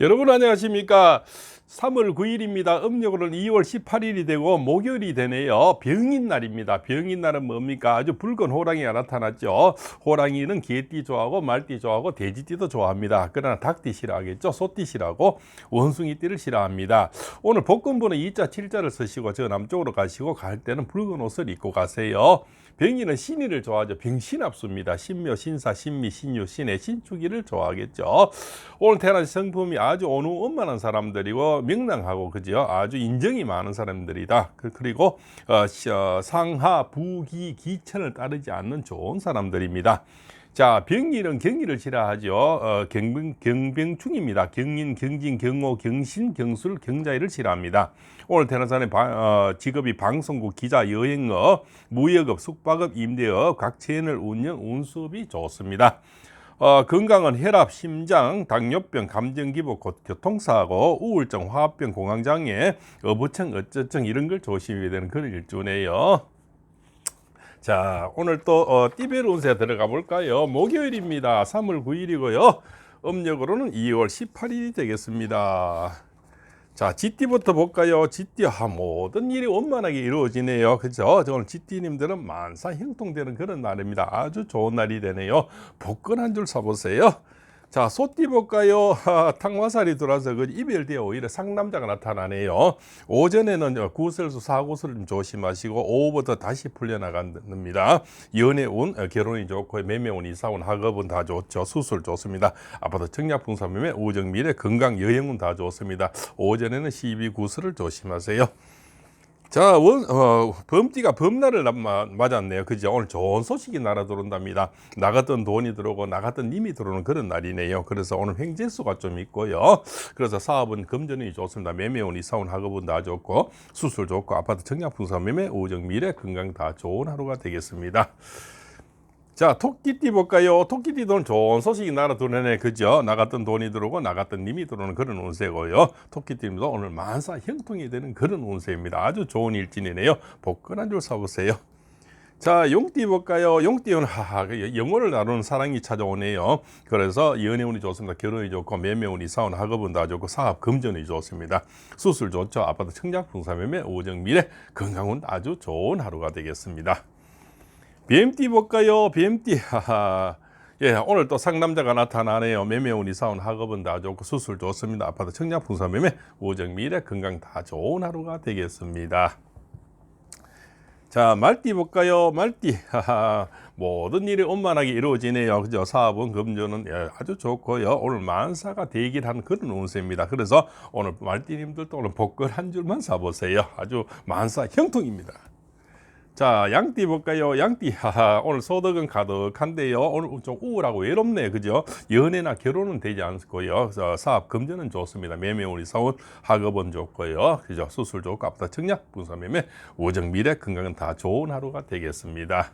여러분 안녕하십니까? 3월 9일입니다. 음력으로는 2월 18일이 되고 목요일이 되네요. 병인 날입니다. 병인 날은 뭡니까? 아주 붉은 호랑이가 나타났죠. 호랑이는 개띠 좋아하고 말띠 좋아하고 돼지띠도 좋아합니다. 그러나 닭띠 싫어하겠죠. 소띠 싫어하고 원숭이띠를 싫어합니다. 오늘 복근부는 2자 7자를 쓰시고 저 남쪽으로 가시고 갈 때는 붉은 옷을 입고 가세요. 병인은 신의를 좋아하죠. 병신합수입니다. 신묘, 신사, 신미, 신유, 신의 신축이를 좋아하겠죠. 오늘 태어난 성품이 아주 어느 엄만한 사람들이고 명랑하고 그죠. 아주 인정이 많은 사람들이다. 그- 그리고 어, 시- 어, 상하, 부기, 기천을 따르지 않는 좋은 사람들입니다. 자, 병일은 경일을 싫어하죠. 어, 경병, 경병충입니다. 경인, 경진, 경호, 경신, 경술, 경자일을 싫어합니다. 오늘 바- 어, 직업이 방송국, 기자, 여행업, 무역업, 숙박업, 임대업, 각 채널 운영, 운수업이 좋습니다. 어, 건강은 혈압, 심장, 당뇨병, 감정기복, 곧 교통사고, 우울증, 화합병, 공황장애, 어부청, 어쩌증 이런 걸 조심해야 되는 그런 일주네요. 자, 오늘 또 어, 띠별 운세 들어가 볼까요? 목요일입니다. 3월 9일이고요. 음력으로는 2월 18일이 되겠습니다. 자, 지띠부터 볼까요? 지띠, 아, 모든 일이 원만하게 이루어지네요. 그죠? 오늘 지띠님들은 만사 형통되는 그런 날입니다. 아주 좋은 날이 되네요. 복권 한 줄 사보세요. 자, 소띠 볼까요? 아, 탕화살이 들어와서 그 이별되어 오히려 상남자가 나타나네요. 오전에는 구설수, 사고설 좀 조심하시고 오후부터 다시 풀려나갑니다. 연애운, 어, 결혼이 좋고 매매운, 이사운, 학업은 다 좋죠. 수술 좋습니다. 아파트 청약풍사 매매, 우정 미래, 건강, 여행운 다 좋습니다. 오전에는 시비, 구설을 조심하세요. 자, 원, 어, 범띠가 범날을 맞았네요. 그죠? 오늘 좋은 소식이 날아 들어온답니다. 나갔던 돈이 들어오고 나갔던 님이 들어오는 그런 날이네요. 그래서 오늘 횡재수가 좀 있고요. 그래서 사업은 금전이 좋습니다. 매매운, 이사운, 학업은 다 좋고 수술 좋고 아파트 청약풍사 매매, 우정, 미래, 건강 다 좋은 하루가 되겠습니다. 자, 토끼띠 볼까요? 토끼띠도 좋은 소식이 날아 들어오네. 그죠? 나갔던 돈이 들어오고 나갔던 님이 들어오는 그런 운세고요. 토끼띠도 오늘 만사 형통이 되는 그런 운세입니다. 아주 좋은 일진이네요. 복권 한 줄 사보세요. 자, 용띠 볼까요? 용띠는 하하, 그 영혼을 나누는 사랑이 찾아오네요. 그래서 연애운이 좋습니다. 결혼이 좋고 매매운이 사원 학업은 다 좋고 사업 금전이 좋습니다. 수술 좋죠. 아파트 청약 풍사 매매 오정 미래 건강운 아주 좋은 하루가 되겠습니다. BMT 볼까요? BMT. 예, 오늘 또 상남자가 나타나네요. 매매운 이 사원 학업은 다 좋고 수술 좋습니다. 아파트 청약 풍사 매매 오정 미래 건강 다 좋은 하루가 되겠습니다. 자, 말띠 볼까요? 말띠. 모든 일이 원만하게 이루어지네요. 그죠? 사업은 금전은 예, 아주 좋고요. 오늘 만사가 되기를 그런 운세입니다. 그래서 오늘 말띠님들도 오늘 복권 한 줄만 사보세요. 아주 만사 형통입니다. 자, 양띠 볼까요? 양띠, 하하, 오늘 소득은 가득한데요. 오늘 좀 우울하고 외롭네요. 그죠? 연애나 결혼은 되지 않고요. 그래서 사업 금전은 좋습니다. 매매운이 사원, 학업은 좋고요. 그죠? 수술 좋고, 앞다 청약, 분사 매매, 오정 미래, 건강은 다 좋은 하루가 되겠습니다.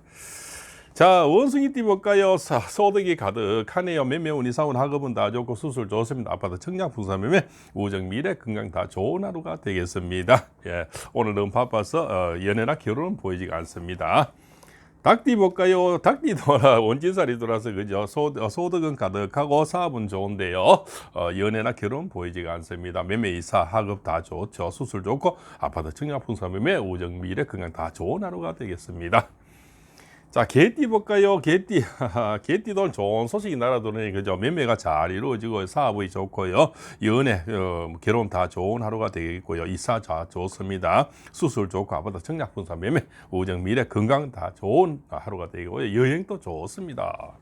자, 원숭이 띠 볼까요? 사, 소득이 가득하네요. 매매운 이 사원, 학업은 다 좋고, 수술 좋습니다. 아파트 청약, 분사 매매, 우정 미래, 건강 다 좋은 하루가 되겠습니다. 예, 오늘은 바빠서 어, 연애나 결혼은 보이지가 않습니다. 닭띠 볼까요? 닭띠도 원진살이 돌아서 그죠? 소, 어, 소득은 가득하고 사업은 좋은데요. 어, 연애나 결혼 보이지가 않습니다. 매매 이사 학업 다 좋죠. 수술 좋고 아파트 청약 풍사 매매 우정 미래 건강 다 좋은 하루가 되겠습니다. 자, 개띠 볼까요? 개띠. 개띠도 좋은 소식이 날아도니 그죠? 매매가 잘 이루어지고 사업이 좋고요. 연애, 어, 결혼 다 좋은 하루가 되겠고요. 이사 다 좋습니다. 수술 좋고 아파트 청약 분사 매매, 우정 미래 건강 다 좋은 하루가 되고요. 여행도 좋습니다.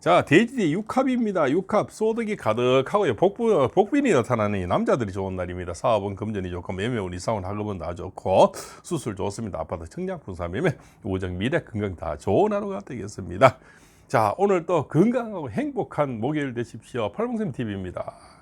자, 돼지 육합입니다. 육합 소득이 가득하고요. 복부, 복빈이 나타나는 이 남자들이 좋은 날입니다. 사업은 금전이 좋고 매매운 이사원 학업은 다 좋고 수술 좋습니다. 아파트 청약 분사 매매 우정 미래 건강 다 좋은 하루가 되겠습니다. 자, 오늘 또 건강하고 행복한 목요일 되십시오. 팔봉샘 TV입니다.